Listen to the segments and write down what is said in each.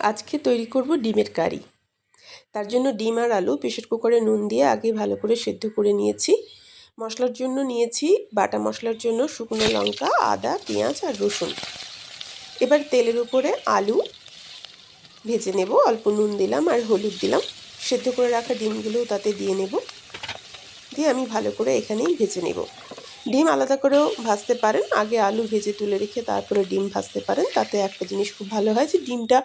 আজকে তৈরি করব ডিমের কারি। তার জন্য ডিম আর আলু প্রেশার কুকারে নুন দিয়ে আগে ভালো করে সেদ্ধ করে নিয়েছি। মশলার জন্য নিয়েছি বাটা মশলার জন্য শুকনো লঙ্কা, আদা, পেঁয়াজ আর রসুন। এবার তেলের উপরে আলু ভেজে নেব। অল্প নুন দিলাম আর হলুদ দিলাম। সেদ্ধ করে রাখা ডিমগুলোও তাতে দিয়ে নেব। দিয়ে আমি ভালো করে এখানেই ভেজে নেব। ডিম আলাদা করেও ভাজতে পারেন। আগে আলু ভেজে তুলে রেখে তারপরে ডিম ভাজতে পারেন। তাতে একটা জিনিস খুব ভালো হয় যে ডিমটা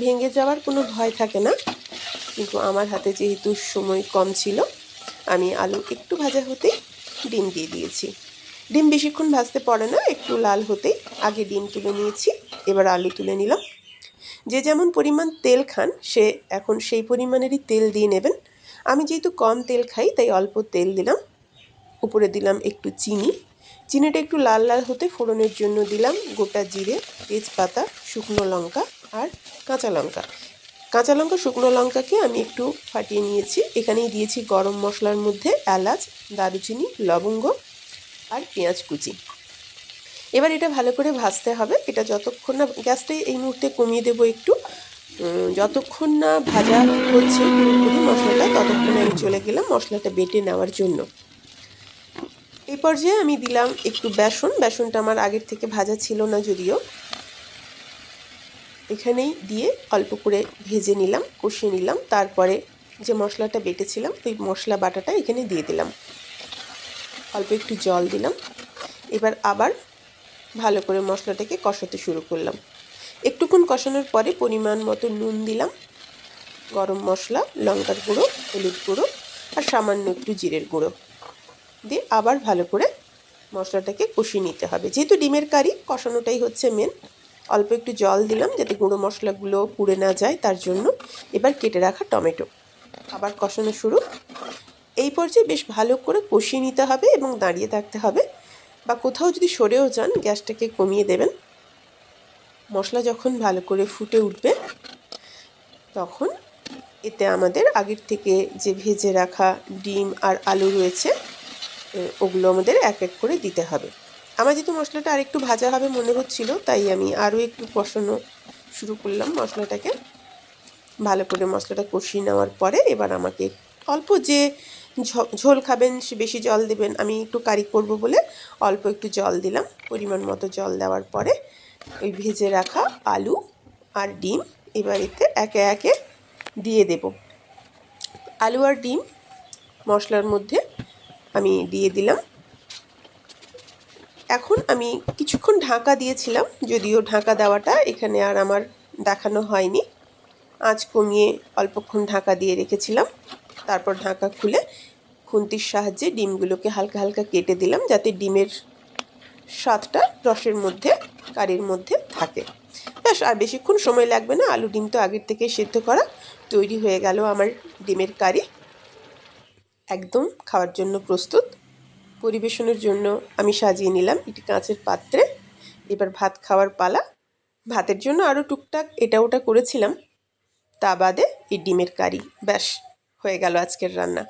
ভেঙে যাওয়ার কোনো ভয় থাকে না। কিন্তু আমার হাতে যেহেতু সময় কম ছিল, আমি আলু একটু ভাজা হতেই ডিম দিয়ে দিয়েছি। ডিম বেশিক্ষণ ভাজতে পারে না, একটু লাল হতেই। আগে ডিম তুলে নিয়েছি, এবার আলু তুলে নিলাম। যে যেমন পরিমাণ তেল খান, সে এখন সেই পরিমাণেরই তেল দিয়ে নেবেন। আমি যেহেতু কম তেল খাই, তাই অল্প তেল দিলাম। উপরে দিলাম একটু চিনি। চিনিটা একটু লাল লাল হতে ফোড়নের জন্য দিলাম গোটা জিরে, তেজপাতা, শুকনো লঙ্কা আর কাঁচা লঙ্কা। কাঁচা লঙ্কা, শুকনো লঙ্কাকে আমি একটু ফাটিয়ে নিয়েছি। এখানেই দিয়েছি গরম মশলার মধ্যে এলাচ, দারুচিনি, লবঙ্গ আর পেঁয়াজ কুচি। এবার এটা ভালো করে ভাজতে হবে। এটা যতক্ষণ না গ্যাসটাই এই মুহূর্তে কমিয়ে দেবো একটু। যতক্ষণ না ভাজা হচ্ছে, মশলাটা, ততক্ষণ আমি চলে গেলাম মশলাটা বেটে নেওয়ার জন্য। এই পর্যায়ে আমি দিলাম একটু বেসন। বেসনটা আমার আগের থেকে ভাজা ছিল না যদিও। এখানেই দিয়ে অল্প করে ভেজে নিলাম, কষিয়ে নিলাম। তারপরে যে মশলাটা বেটেছিলাম, ওই মশলা বাটাটা এখানে দিয়ে দিলাম। অল্প একটু জল দিলাম। এবার আবার ভালো করে মশলাটাকে কষাতে শুরু করলাম। একটুক্ষণ কষানোর পরে পরিমাণ মতো নুন দিলাম, গরম মশলা, লঙ্কার গুঁড়ো, হলুদ গুঁড়ো আর সামান্য একটু জিরের গুঁড়ো। দিয়ে আবার ভালো করে মশলাটাকে কষিয়ে নিতে হবে। যেহেতু ডিমের কারি, কষানোটাই হচ্ছে মেন অল্প একটু জল দিলাম যাতে গুঁড়ো মশলাগুলো পুড়ে না যায়, তার জন্য এবার কেটে রাখা টমেটো। আবার কষানো শুরু। এই পর্যায়ে বেশ ভালো করে কষিয়ে নিতে হবে এবং দাঁড়িয়ে থাকতে হবে বা কোথাও যদি সরেও যান, গ্যাসটাকে কমিয়ে দেবেন। মশলা যখন ভালো করে ফুটে উঠবে, তখন এতে আমাদের আগের থেকে যে ভেজে রাখা ডিম আর আলু রয়েছে ওগুলো আমাদের এক এক করে দিতে হবে। আমার যেহেতু মশলাটা আরেকটু ভাজা হবে মনে হচ্ছিল, তাই আমি আরও একটু কষানো শুরু করলাম মশলাটাকে। ভালো করে মশলাটা কষিয়ে নেওয়ার পরে এবার আমাকে অল্প যে ঝোল খাবেন, সে বেশি জল দেবেন, আমি একটু কারি করব বলে অল্প একটু জল দিলাম। পরিমাণ মতো জল দেওয়ার পরে ওই ভেজে রাখা আলু আর ডিম এবার এতে একে একে দিয়ে দেব। আলু আর ডিম মশলার মধ্যে আমি দিয়ে দিলাম। এখন আমি কিছুক্ষণ ঢাকা দিয়েছিলাম, যদিও ঢাকা দেওয়াটা এখানে আর আমার দেখানো হয়নি। আঁচ কমিয়ে অল্পক্ষণ ঢাকা দিয়ে রেখেছিলাম। তারপর ঢাকা খুলে খুন্তির সাহায্যে ডিমগুলোকে হালকা হালকা কেটে দিলাম, যাতে ডিমের স্বাদটা রসের মধ্যে, কারির মধ্যে থাকে। ব্যাস, আর বেশিক্ষণ সময় লাগবে না, আলু ডিম তো আগের থেকে সেদ্ধ করা তৈরি হয়ে গেল আমার ডিমের কারি। একদম খাওয়ার জন্য প্রস্তুত। পরিবেশনের জন্য আমি সাজিয়ে নিলাম এটি কাঁচের পাত্রে। এবার ভাত খাওয়ার পালা। ভাতের জন্য আরও টুকটাক এটা ওটা করেছিলাম। তা বাদে এই ডিমের কারি। ব্যাস, হয়ে গেল আজকের রান্না।